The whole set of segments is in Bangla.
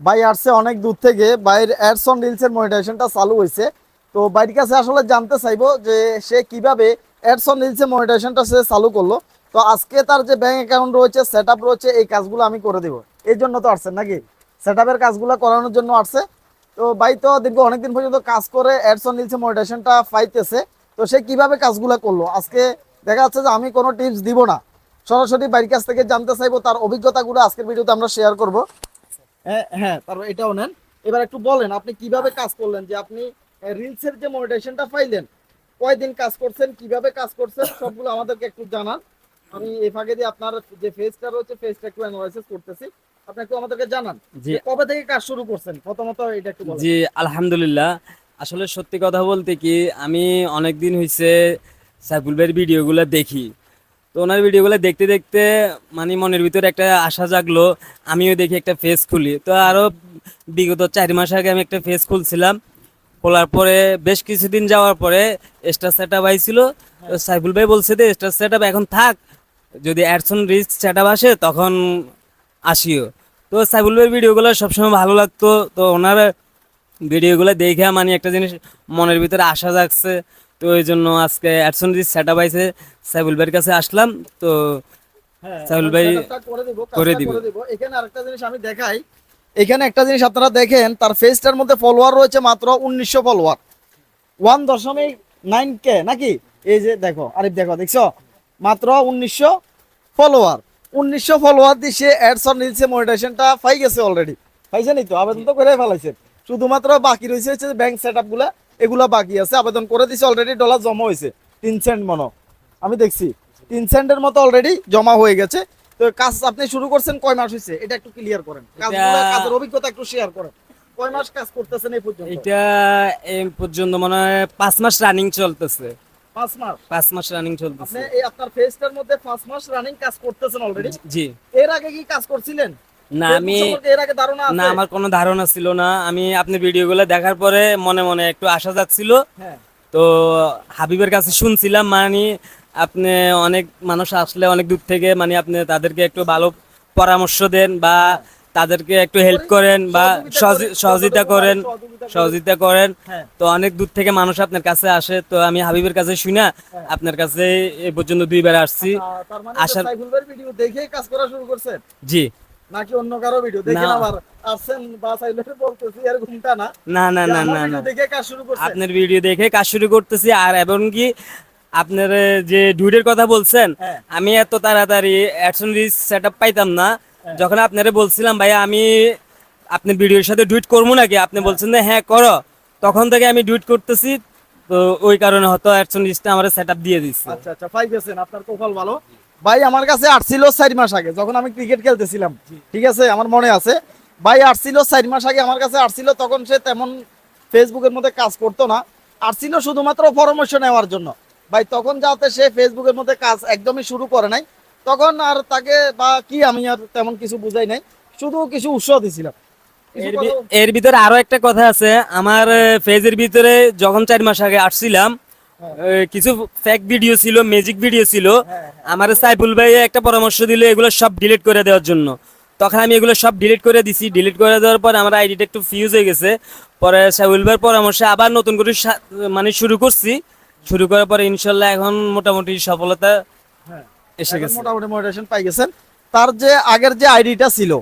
ভাই আসছে অনেক দূর থেকে। বাইরের অ্যাডস অন রিলস এর মনিটাইজেশনটা চালু হয়েছে। তো বাইরের কাছে আসলে জানতে চাইব যে সে কীভাবে অ্যাডস অন রিলস এর মনিটাইজেশনটা সে চালু করল। তো আজকে তার যে ব্যাংক অ্যাকাউন্ট রয়েছে সেট রয়েছে, এই কাজগুলো আমি করে দেবো। এই জন্য তো আসছেন নাকি? সেট কাজগুলো করানোর জন্য আসছে। তো ভাই তো দীর্ঘ অনেকদিন পর্যন্ত কাজ করে অ্যাডস অন রিলস এর মনিটাইজেশনটা পাইতেছে। তো সে কীভাবে কাজগুলো করল? আজকে দেখা যাচ্ছে যে আমি কোনো টিপস দিব না। সরাসরি বাড়ির কাছ থেকে জানতে চাইব, তার অভিজ্ঞতাগুলো আজকের ভিডিওতে আমরা শেয়ার করব। হ্যাঁ তারপর এটাও নেন। এবার একটু বলেন আপনি কীভাবে কাজ করলেন? যে আপনি রিলস এর যে মনিটাইজেশনটা পাইলেন কয়দিন কাজ করছেন কীভাবে কাজ করছেন সবগুলো আমাদেরকে একটু জানান। আমি এই ফাঁকে দিয়ে আপনার যে ফেসটা রয়েছে ফেসটা একটু অ্যানালাইসিস করতেছি। আপনি একটু আমাদেরকে জানান যে কবে থেকে কাজ শুরু করছেন? প্রথমত এটা একটু বলেন। জি আলহামদুলিল্লাহ। আসলে সত্যি কথা বলতে কি আমি অনেক দিন হয়েছে সাইফুল ভাইয়ের ভিডিওগুলো দেখি। তো ওনার ভিডিওগুলো দেখতে দেখতে মানে মনের ভিতরে একটা আশা জাগলো, আমিও দেখি একটা ফেস খুলি। তো আরও বিগত চার মাস আগে আমি একটা ফেস খুলছিলাম, খোলার পরে বেশ কিছুদিন যাওয়ার পরে স্টার সেট আপ আইছিল সাইফুল ভাই বলছে যে স্টার সেট আপ এখন থাক, যদি অ্যাডসন রিচ সেট আপ আসে তখন আসিও। তো সাইফুল ভাইয়ের ভিডিওগুলো সবসময় ভালো লাগতো। তো ওনার ভিডিওগুলো দেখে মানে একটা জিনিস মনের ভিতরে আশা জাগছে। তো ওই জন্য আজকে অ্যাডসন রিস্ক সেট আপ আইছে। সাইফুল ভাইয়ের কাছে আসলাম তো হ্যাঁ, সাইফুল আমি ভাই করে দিব, করে দিবে। এখানে আরেকটা জিনিস আমি দেখাই। এখানে একটা জিনিস আপনারা দেখেন তার ফেসটার মধ্যে ফলোয়ার রয়েছে মাত্র উনিশশো ফলোয়ার ওয়ান দশমিক নাইন কে নাকি? এই যে দেখো আরিফ দেখো দেখছ? মাত্র উনিশশো ফলোয়ার উনিশশো ফলোয়ার দিয়ে সে অ্যাডস অন রিলসে মনিটাইজেশনটা পাই গেছে অলরেডি পাইছেনই তো? আবেদন তো করে ফেলাইছেন শুধুমাত্র বাকি রয়েছে হচ্ছে ব্যাংক সেট আপগুলা এগুলা বাকি আছে আবেদন করে দিছে অলরেডি ডলার জমা হয়েছে। তিন সেন্ট মনো। আমি দেখছি তিন সেন্টের মতো অলরেডি জমা হয়ে গেছে। তো কাজ আপনি শুরু করছেন কয় মাস হয়েছে? এটা একটু ক্লিয়ার করেন। কাজের অভিজ্ঞতা একটু শেয়ার করেন। কয় মাস কাজ করতেছেন এই পর্যন্ত? এটা এই পর্যন্ত মনে হয় পাঁচ মাস রানিং চলতেছে। পাঁচ মাস? পাঁচ মাস রানিং চলতেছে। এই আপনার ফেসটার মধ্যে পাঁচ মাস রানিং কাজ করতেছেন অলরেডি জি। এর আগে কি কাজ করছিলেন? না আমি না আমার কোনো ধারণা ছিল না। আমি আপনি ভিডিওগুলো দেখার পরে মনে মনে একটু আশা যাচ্ছিল হ্যাঁ। তো হাবিবের কাছে শুনছিলাম মানে আপনি অনেক মানুষ আসলে অনেক দূর থেকে মানে আপনি তাদেরকে একটু ভালো পরামর্শ দেন বা তাদেরকে একটু হেল্প করেন বা সহযোগিতা করেন সহযোগিতা করেন। হ্যাঁ। তো অনেক দূর থেকে মানুষ আপনার কাছে আসে। তো আমি হাবিবের কাছে শুনা আপনার কাছে এ পর্যন্ত দুইবার আসছি। আসার তার মানে দেখেই কাজ করা শুরু করছেন? জি। নাকি অন্য কারও ভিডিও দেখে না। আবার আসছেন বা বলতেছি আর ঘুমটা না। না না না না না। দেখে কাজ শুরু আপনার ভিডিও দেখে কাজ শুরু করতেছি আর এমনকি আপনার যে ডুডের কথা বলছেন হ্যাঁ। আমি এত তাড়াতাড়ি অ্যাডসন রিস সেট আপ পাইতাম না। যখন আপনারা বলছিলাম ভাইয়া আমি আপনার ভিডিওর সাথে ডুইট করব নাকি? আপনি বলছেন যে হ্যাঁ করো। তখন থেকে আমি ডুইট করতেছি তো ওই কারণে হয়তো অ্যাডসন রিসটা আমার সেট দিয়ে দিচ্ছে আচ্ছা আচ্ছা পাই গেছেন আপনার কপাল ভালো। ভাই আমার কাছে আসছিল চার মাস আগে যখন আমি ক্রিকেট খেলতেছিলাম ঠিক আছে আমার মনে আছে। ভাই আসছিল চার মাস আগে আমার কাছে আসছিল তখন সে তেমন ফেসবুকের মধ্যে কাজ করতো না। আসছিল শুধুমাত্র পরামর্শ নেওয়ার জন্য। ভাই তখন যাতে সে ফেসবুকের মধ্যে কাজ একদমই শুরু করে নাই তখন আর তাকে বা কি আমি আর তেমন কিছু বুঝাই নাই শুধু কিছু উৎসাহ দিছিলাম। এর এর ভিতরে আরও একটা কথা আছে আমার ফেজের ভিতরে যখন চার মাস আগে আসছিলাম কিছু ফেক ভিডিও ছিল ম্যাজিক ভিডিও ছিল। আমার সাইফুল ভাই একটা পরামর্শ দিল এগুলো সব ডিলিট করে দেওয়ার জন্য। তখন আমি এগুলো সব ডিলিট করে দিছি। ডিলিট করে দেওয়ার পর আমার আইডিটা একটু ফিউজ হয়ে গেছে। পরে সাইফুল ভাইয়ের পরামর্শে আবার নতুন করে মানে শুরু করছি। শুরু করার পরে ইনশাল্লাহ এখন মোটামুটি সফলতা হ্যাঁ এসে গেছে। মোটামুটি মোটিভেশন পাই গেছেন। তার যে আগের যে আইডিটা ছিল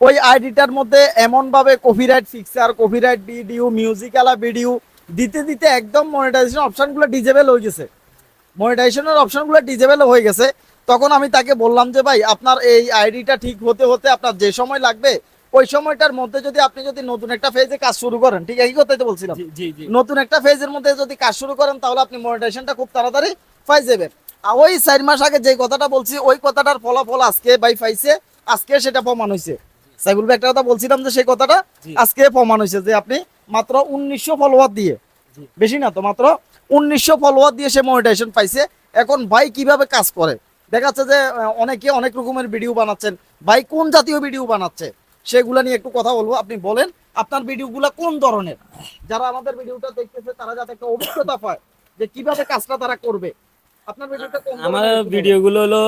ওই আইডিটার মধ্যে এমন ভাবে কপিরাইট ফিক্সার কপিরাইট ভিডিও মিউজিক্যালা ভিডিও দিতে দিতে একদম মনিটাইজেশন অপশনগুলো ডিজেবল হয়ে গেছে। মনিটাইজেশনের অপশনগুলো ডিজেবল হয়ে গেছে। তখন আমি তাকে বললাম যে ভাই আপনার এই আইডিটা ঠিক হতে হতে আপনার যে সময় লাগবে ওই সময়টার মধ্যে যদি আপনি যদি নতুন একটা ফেজে কাজ শুরু করেন ঠিক এই কথাই তো বলছিলাম নতুন একটা ফেজের মধ্যে যদি কাজ শুরু করেন তাহলে আপনি মনিটাইজেশনটা খুব তাড়াতাড়ি পাই যাবেন। আর ওই চার মাস আগে যে কথাটা বলছি ওই কথাটার ফলাফল আজকে ভাই পাইছে আজকে সেটা প্রমাণ হয়েছে সাইবুল ভাই একটা কথা বলছিলাম যে সেই কথাটা আজকে প্রমাণ হয়েছে যে আপনি মাত্র উনিশশো ফলোয়ার দিয়ে। বেশি না তো মাত্র উনিশশো ফলোয়ার দিয়ে সে মনিটাইজেশন পাইছে। এখন ভাই কীভাবে কাজ করে? দেখা যাচ্ছে যে অনেকে অনেক রকমের ভিডিও বানাচ্ছেন। ভাই কোন জাতীয় ভিডিও বানাচ্ছে? সেগুলা নিয়ে একটু কথা বলব। আপনি বলেন আপনার ভিডিওগুলা কোন ধরনের? যারা আমাদের ভিডিওটা দেখতেছে তারা যাতে একটা অভিজ্ঞতা পায় যে কীভাবে কাজটা তারা করবে। আপনার ভিডিওটা আমার। ভিডিওগুলো হলো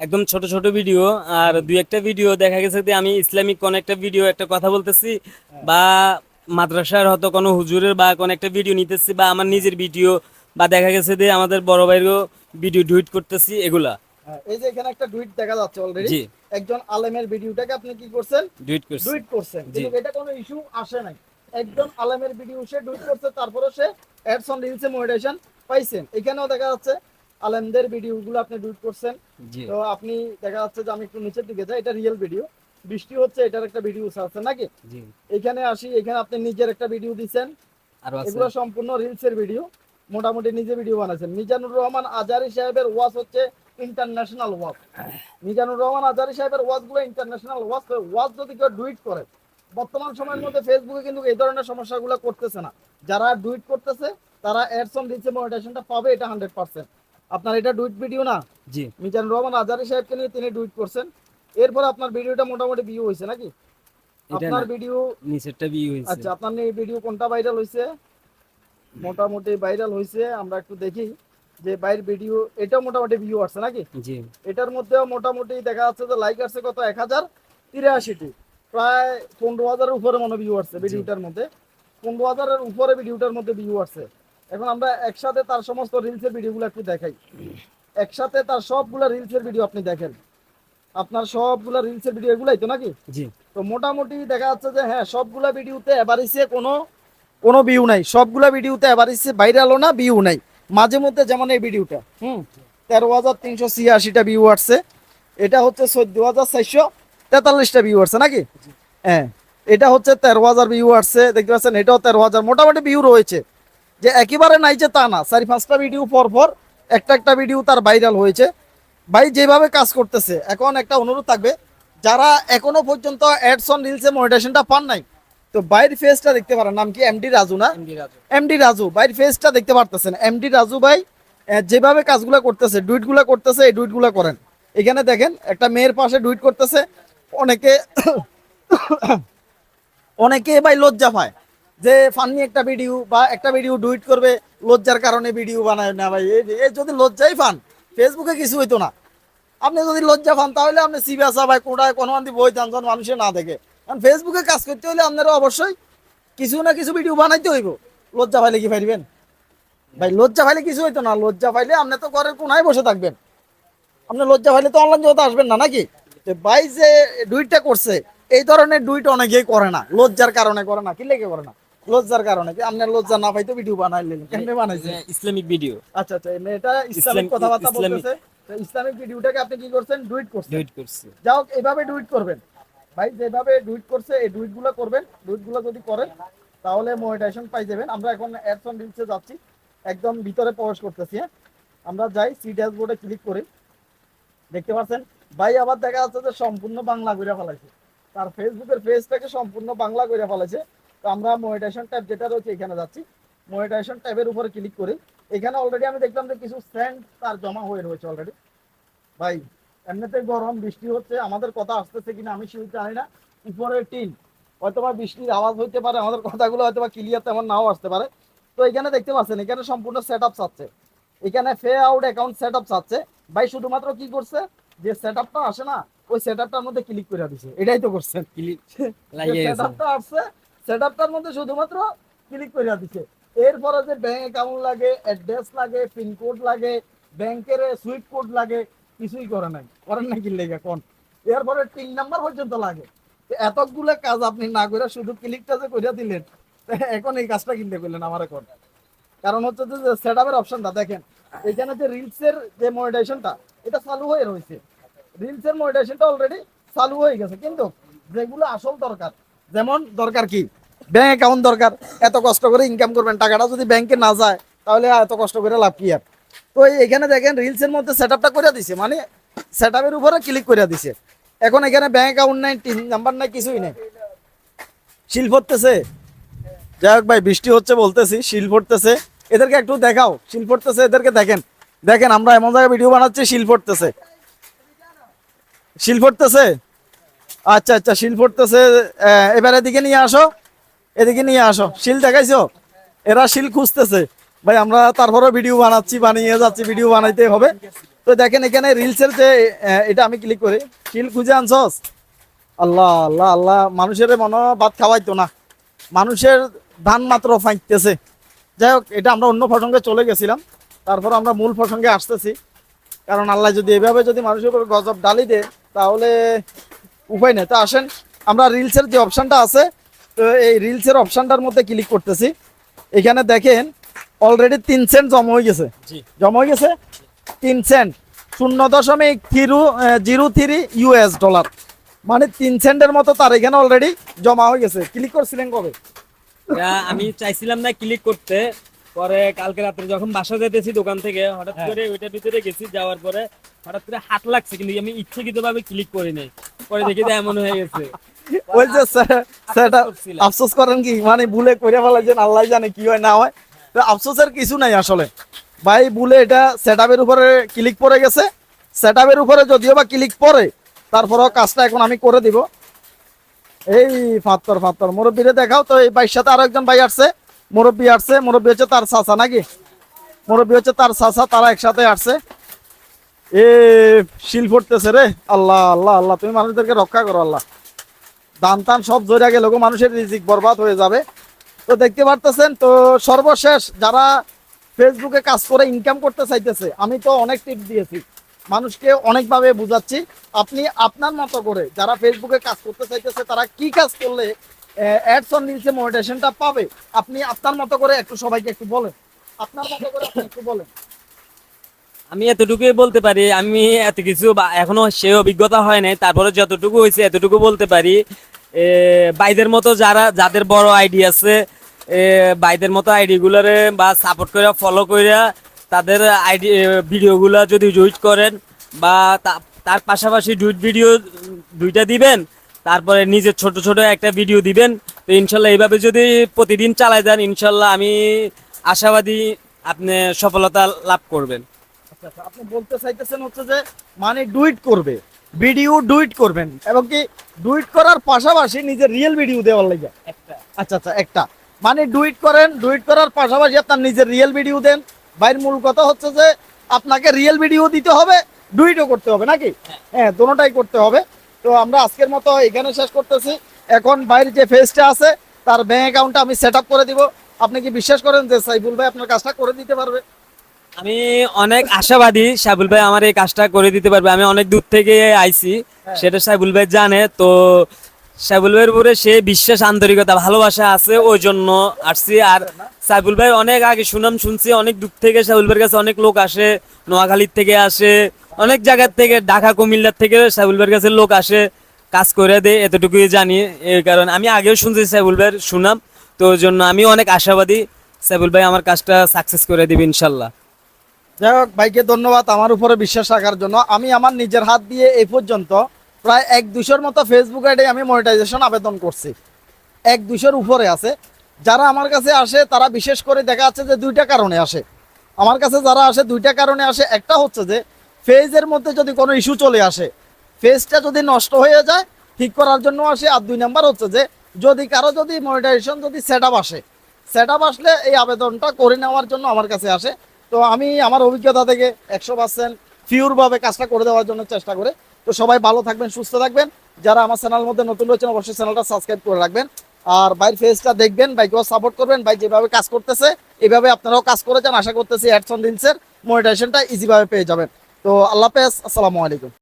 একদম ছোট ছোট ভিডিও আর দুই একটা ভিডিও দেখা গেছে যে আমি ইসলামিক কোন একটা ভিডিও একটা কথা বলতেছি বা মাদ্রাসার হয়তো কোনো হুজুরের বা কোন একটা ভিডিও নিতেছি বা আমার নিজের ভিডিও বা দেখা গেছে যে আমাদের বড় ভাইয়েরও ভিডিও ডুইট করতেছি এগুলা। হ্যাঁ, এই যে এখানে একটা ডুইট দেখা যাচ্ছে অলরেডি একজন আলেমের ভিডিওটাকে আপনি কি করছেন? ডুইট করছি। ডুইট করছেন। কিন্তু এটা কোনো ইস্যু আসে নাই। একজন আলেমের ভিডিও সে ডুইট করছে তারপরে সে অ্যাডস অন রিলসে মোটিভেশন পাইছেন। এখানেও দেখা যাচ্ছে আলেমদের ভিডিওগুলো আপনি ডুইট করছেন। তো আপনি দেখা যাচ্ছে যে আমি একটু নিচের দিকে যাই এটা রিয়েল ভিডিও বৃষ্টি হচ্ছে এটার একটা ভিডিও আছে নাকি? জি। এখানে আসি এখানে আপনি নিজের একটা ভিডিও দিচ্ছেন আরও এগুলো সম্পূর্ণ রিলসের ভিডিও মোটামুটি নিজে ভিডিও বানাইছেন। মিজানুর রহমান আজারি সাহেবের ওয়াজ হচ্ছে ইন্টারন্যাশনাল ওয়াজ মিজানুর রহমান আজারি সাহেবের ওয়াজগুলো ইন্টারন্যাশনাল ওয়াজ ওয়াজ যদি কেউ ডুইট করে বর্তমান সময়ের মধ্যে ফেসবুকে কিন্তু এই ধরনের সমস্যাগুলো করতেছে না। যারা ডুইট করতেছে তারা অ্যাডস অন রিলসে মনিটাইজেশনটা পাবে এটা হান্ড্রেড পার্সেন্ট আপনার এটা ডুইট ভিডিও না? জি। মিজানুর রহমান আজারি সাহেবকে নিয়ে তিনি ডুইট করছেন। এরপর আপনার ভিডিওটা মোটামুটি ভিউ হয়েছে নাকি? আপনার ভিডিও নিচেরটা বিয়ে হয়েছে। আচ্ছা আপনার এই ভিডিও কোনটা ভাইরাল হয়েছে? মোটামুটি ভাইরাল হয়েছে আমরা একটু দেখি যে বাইরের ভিডিও এটা মোটামুটি ভিউ আসছে নাকি? জি। এটার মধ্যেও মোটামুটি দেখা যাচ্ছে যে লাইক আসছে কত? এক হাজার তিরাশিটি। প্রায় পনেরো হাজারের উপরে মনে ভিউ আসছে ভিডিওটার মধ্যে। পনেরো হাজারের উপরে ভিডিওটার মধ্যে ভিউ আসছে। এখন আমরা একসাথে তার সমস্ত রিলসের ভিডিওগুলো একটু দেখাই। একসাথে তার সবগুলো রিলসের ভিডিও আপনি দেখেন। আপনার সবগুলো রিলসের ভিডিও এগুলাই তো নাকি? জি। তো মোটামুটি দেখা যাচ্ছে যে হ্যাঁ সবগুলা ভিডিওতে এভারেজে কোনো কোনো ভিউ নাই। সবগুলা ভিডিওতে এভারেজে ভাইরালও না ভিউ নাই। মাঝে মধ্যে যেমন এই ভিডিওটা হুম। তেরো হাজার তিনশো ছিয়াশিটা ভিউ আসছে। এটা হচ্ছে চোদ্দ হাজার চারশো তেতাল্লিশটা ভিউ আসছে নাকি? হ্যাঁ এটা হচ্ছে তেরো হাজার ভিউ আসছে। দেখতে পাচ্ছেন এটাও তেরো হাজার। মোটামুটি ভিউ রয়েছে। যে একেবারে নাই যে তা না। চারি পাঁচটা ভিডিও পর পর একটা একটা ভিডিও তার ভাইরাল হয়েছে। ভাই যেভাবে কাজ করতেছে এখন একটা অনুরোধ থাকবে যারা এখনও পর্যন্ত অ্যাডস অন রিলসে মনিটাইজেশনটা পান নাই তো বাইর ফেসটা দেখতে পারেন নাম কি? এমডি রাজু না? এমডি রাজু বাইরের ফেসটা দেখতে পারতেছেন। এমডি রাজু ভাই যেভাবে কাজগুলো করতেছে ডুইটগুলো করতেছে এই ডুইটগুলো করেন। এখানে দেখেন একটা মেয়ের পাশে ডুইট করতেছে অনেকে অনেকে ভাই লজ্জা পায় যে ফানি একটা ভিডিও বা একটা ভিডিও ডুইট করবে লজ্জার কারণে ভিডিও বানায় না ভাই। এই এই যদি লজ্জাই পান ফেসবুকে কিছু হইতো না। আপনি যদি লজ্জা পান তাহলে আপনি সিবিএসা ভাই কোটায় কোনো আন্দি বই জানছেন মানুষের না দেখে। কারণ ফেসবুকে কাজ করতে হলে আপনারা অবশ্যই কিছু না কিছু ভিডিও বানাইতে হইব। লজ্জা পাইলে কি পারবেন ভাই লজ্জা পাইলে কিছু হইতো না। লজ্জা পাইলে আপনি তো ঘরের কোনায় বসে থাকবেন। আপনি লজ্জা পাইলে তো অনলাইন জগতে আসবেন না নাকি? ভাই যে ডুইটটা করছে এই ধরনের ডুইট অনেকেই করে না। লজ্জার কারণে করে না কি লেগে করে না? লজ্জার কারণে কি? আপনার লজ্জা না পাইতে ভিডিও বানাইলেন। কেমনে বানাইছে ইসলামিক ভিডিও আচ্ছা আচ্ছা মেয়েটা ইসলামিক ইসলাম- কথাবার্তা বলতেছে। ইসলামিক ভিডিওটাকে আপনি কি করছেন? ডুইট করছেন। ডুইট করছি। যাও এভাবে ডুইট করবেন। ভাই যেভাবে ডুইট করছে এই ডুইটগুলো করবেন। ডুইটগুলো যদি করেন তাহলে মনিটাইজেশন পাই যাবেন। আমরা এখন অ্যাডস অন রিলসে যাচ্ছি। একদম ভিতরে প্রবেশ করতেছি হ্যাঁ? আমরা যাই সি ড্যাশবোর্ডে ক্লিক করি। দেখতে পাচ্ছেন? ভাই আবার দেখা যাচ্ছে যে সম্পূর্ণ বাংলা করে ফেলাইছে। তার ফেসবুকের পেজটাকে সম্পূর্ণ বাংলা করে ফেলাইছে। তো আমরা মনিটাইজেশন ট্যাব যেটা রয়েছে এখানে যাচ্ছি। মনিটাইজেশন ট্যাবের উপরে ক্লিক করি এখানে অলরেডি আমি দেখলাম যে কিছু সেন্ট তার জমা হয়ে রয়েছে অলরেডি ভাই এমনিতে গরম বৃষ্টি হচ্ছে আমাদের কথা আসতেছে কিনা আমি শিওর জানি না। উপরে টিন হয়তোবা বৃষ্টির আওয়াজ হইতে পারে আমাদের কথাগুলো হয়তোবা ক্লিয়ার তেমন নাও আসতে পারে। তো এখানে দেখতে পাচ্ছেন এখানে সম্পূর্ণ সেট আপ চাচ্ছে। এখানে ফে আউট অ্যাকাউন্ট সেট আপ চাচ্ছে। ভাই শুধুমাত্র কি করছে? যে সেট আপটা আসে না ওই সেট আপটার মধ্যে ক্লিক করে দিছে। এটাই তো করছেন ক্লিক সেট আপটা আসছে সেট আপটার মধ্যে শুধুমাত্র ক্লিক করে দিছে। এরপরে যে ব্যাংক অ্যাকাউন্ট লাগে অ্যাড্রেস লাগে পিনকোড লাগে ব্যাংকের সুইফট কোড লাগে, কিছুই করে নাই। করেন না কি লেগে, কোন? এরপরে তিন নাম্বার পর্যন্ত লাগে। এতগুলো কাজ আপনি না করে শুধু ক্লিকটা যে করে দিলেন এখন এই কাজটা কিনতে করলেন আমার এখন। কারণ হচ্ছে যে সেট আপের অপশনটা দেখেন, এখানে যে রিলসের যে মনিটাইজেশনটা এটা চালু হয়ে রয়েছে। রিলসের মনিটাইজেশনটা অলরেডি চালু হয়ে গেছে। কিন্তু যেগুলো আসল দরকার, যেমন দরকার কি? ব্যাংক অ্যাকাউন্ট দরকার, এত কষ্ট করে ইনকাম করবেন, টাকাটা যদি ব্যাংকে না যায়, তাহলে এত কষ্ট করে লাভ কি আর? তো এখানে দেখেন রিলসের মধ্যে সেট আপটা করে দিছে মানে সেট আপের উপরে ক্লিক করে দিছে। এখন এখানে ব্যাংক অ্যাকাউন্ট নাই টিন নাম্বার নাই, কিছুই নেই। শিল পড়তেছে। যাই হোক ভাই, বৃষ্টি হচ্ছে বলতেছি, শিল পড়তেছে। এদেরকে একটু দেখাও, শিল পড়তেছে, এদেরকে দেখেন। দেখেন, আমরা এমন জায়গায় ভিডিও বানাচ্ছি, শিল পড়তেছে। শিল পড়তেছে? আচ্ছা আচ্ছা শিল পড়তেছে। এবার এদিকে নিয়ে আসো। এদিকে নিয়ে আসো। শিল দেখাইছো? এরা শিল খুঁজতেছে। ভাই, আমরা তারপরে ভিডিও বানাচ্ছি, বানিয়ে যাচ্ছি ভিডিও বানাইতে হবে। তো দেখেন এখানে রিলসের যে এটা আমি ক্লিক করি। শিল খুঁজে আনছস? আল্লাহ আল্লাহ আল্লাহ, মানুষের মনে ভাত খাওয়াইতো না। মানুষের ধান মাত্র ফাঁকতেছে যাই হোক, এটা আমরা অন্য প্রসঙ্গে চলে গেছিলাম। তারপর আমরা মূল প্রসঙ্গে আসতেছি। কারণ আল্লাহ যদি এভাবে যদি মানুষের উপর গজব ডালি দেয়, তাহলে উপায় নেই। তো আসেন, আমরা রিলসের যে অপশনটা আছে এই রিলসের অপশনটার মধ্যে ক্লিক করতেছি। এখানে দেখেন অলরেডি তিন সেন্ট জমা হয়ে গেছে। জমা হয়ে গেছে তিন সেন্ট শূন্য দশমিক থ্রু জিরো থ্রি ইউএস ডলার মানে তিন সেন্টের মতো তার এখানে অলরেডি জমা হয়ে গেছে। ক্লিক করছিলেন কবে? আমি চাইছিলাম না ক্লিক করতে। পরে কালকে রাত্রে যখন বাসা যেতেছি দোকান থেকে হঠাৎ হ্যাঁ। করে ওইটার ভিতরে গেছি যাওয়ার পরে হঠাৎ করে হাত লাগছে কিন্তু আমি ইচ্ছাকৃত ভাবে ক্লিক করি নাই। পরে দেখি এমন হয়ে গেছে। ওই যে সেটা আফসোস করেন কি? মানে ভুলে করে আল্লাহ জানে কি হয় না হয়। তো আফসোসের কিছু নাই আসলে। ভাই ভুলে এটা সেট উপরে ক্লিক পড়ে গেছে। সেট উপরে যদিও বা ক্লিক পড়ে তারপরেও কাজটা এখন আমি করে দিব। এই ফাত্তর ফাত্তর মুরব্বীরে দেখাও তো এই ভাইয়ের সাথে আরও একজন ভাই আসছে। মুরব্বী আসছে মুরব্বী হচ্ছে তার চাচা নাকি? মুরব্বী হচ্ছে তার চাচা তারা একসাথে আসছে। এ শিল পড়তেছে রে। আল্লাহ আল্লাহ আল্লাহ তুমি মানুষদেরকে রক্ষা করো আল্লাহ। দান টান সব জোরে গেলে মানুষের রিজিক বরবাদ হয়ে যাবে। তো দেখতে পারতেছেন, তো সর্বশেষ যারা ফেসবুকে কাজ করে ইনকাম করতে চাইতেছে, আমি তো অনেক টিপস দিয়েছি। মানুষকে অনেকভাবে বুঝাচ্ছি। আপনি আপনার মতো করে যারা ফেসবুকে কাজ করতে চাইতেছে, তারা কি কাজ করলে অ্যাডস অন রিলসে পাবে? আপনি আপনার মতো করে একটু সবাইকে একটু বলেন। আপনার মতো করে আপনি একটু বলেন। আমি এতটুকুই বলতে পারি, আমি এত কিছু এখনও সে অভিজ্ঞতা হয় নাই, তারপরে যতটুকু হয়েছে এতটুকু বলতে পারি। বাইদের মতো যারা, যাদের বড় আইডি আছে বাইদের মতো আইডি গুলারে বা সাপোর্ট করে ফলো করে তাদের আইডি ভিডিওগুলো যদি জুইট করেন বা তার পাশাপাশি ডুইট ভিডিও দুইটা দিবেন, তারপরে নিজের ছোট ছোট একটা ভিডিও দিবেন, তো ইনশাল্লাহ এইভাবে যদি প্রতিদিন চালায় যান, ইনশাল্লাহ আমি আশাবাদী আপনি সফলতা লাভ করবেন। আচ্ছা আচ্ছা আপনি বলতে চাইতেছেন হচ্ছে যে মানে ডুইট করবে। ভিডিও ডুইট করবেন। এবং কি ডুইট করার পাশাপাশি নিজের রিয়েল ভিডিও দেওয়ার লাগে। আচ্ছা আচ্ছা একটা। মানে ডুইট করেন ডুইট করার পাশাপাশি আপনার নিজের রিয়েল ভিডিও দেন। বাইর মূল কথা হচ্ছে যে আপনাকে রিয়েল ভিডিও দিতে হবে ডুইটও করতে হবে নাকি? হ্যাঁ। দোনোটাই করতে হবে। তো আমরা আজকের মতো এখানে শেষ করতেছি। এখন বাইরের যে ফেসটা আছে তার ব্যাংক অ্যাকাউন্টটা আমি সেট আপ করে দিব। আপনি কি বিশ্বাস করেন যে সাইফুল ভাই আপনার কাজটা করে দিতে পারবে? আমি অনেক আশাবাদী সাইবুল ভাই আমার এই কাজটা করে দিতে পারবে। আমি অনেক দূর থেকে আইছি। সেটা সাইবুল ভাই জানে। তো সাইবুল ভাইয়ের উপরে সে বিশ্বাস আন্তরিকতা ভালোবাসা আছে ওই জন্য আসছি। আর সাইবুল ভাই অনেক আগে সুনাম শুনছি অনেক দূর থেকে সাইবুল ভাইয়ের কাছে অনেক লোক আসে নোয়াখালীর থেকে আসে অনেক জায়গার থেকে ঢাকা কুমিল্লার থেকে সাইবুল ভাইয়ের কাছে লোক আসে কাজ করে দেয় এতটুকুই জানি। এই কারণ আমি আগেও শুনছি সাইবুল ভাইয়ের সুনাম। তো ওই জন্য আমি অনেক আশাবাদী। সাইবুল ভাই আমার কাজটা সাকসেস করে দিবে ইনশাল্লাহ। যাই হোক, ভাইকে ধন্যবাদ আমার উপরে বিশ্বাস রাখার জন্য। আমি আমার নিজের হাত দিয়ে এই পর্যন্ত প্রায় এক দুশোর মতো ফেসবুক আইডি আমি মনিটাইজেশন আবেদন করছি। এক দুশোর উপরে আছে। যারা আমার কাছে আসে, তারা বিশেষ করে দেখা যাচ্ছে যে দুইটা কারণে আসে। আমার কাছে যারা আসে, দুইটা কারণে আসে। একটা হচ্ছে যে ফেজের মধ্যে যদি কোনো ইস্যু চলে আসে ফেজটা যদি নষ্ট হয়ে যায়, ঠিক করার জন্য আসে। আর দুই নাম্বার হচ্ছে যে, যদি কারও যদি মনিটাইজেশন যদি সেট আসে সেট আসলে এই আবেদনটা করে নেওয়ার জন্য আমার কাছে আসে। তো আমি আমার অভিজ্ঞতা থেকে একশো পার্সেন্ট পিওরভাবে কাজটা করে দেওয়ার জন্য চেষ্টা করে। তো সবাই ভালো থাকবেন, সুস্থ থাকবেন। যারা আমার চ্যানেল মধ্যে নতুন রয়েছেন, অবশ্যই চ্যানেলটা সাবস্ক্রাইব করে রাখবেন। আর বাইর ফেসটা দেখবেন বাইকেও সাপোর্ট করবেন। বাইক যেভাবে কাজ করতেছে, এভাবে আপনারাও কাজ করে যান আশা করতেছি অ্যাডসন রিলসের মনিটাইজেশনটা ইজিভাবে পেয়ে যাবেন। তো আল্লাহ হাফেজ, আসসালামু আলাইকুম।